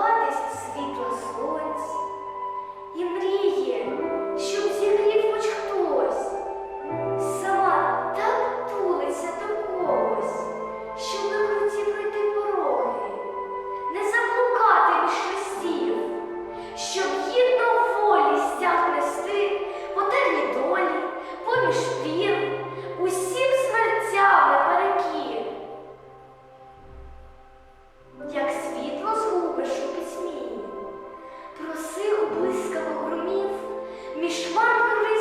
ховатись світло сонця і мріє. блискавок громів, між хмарним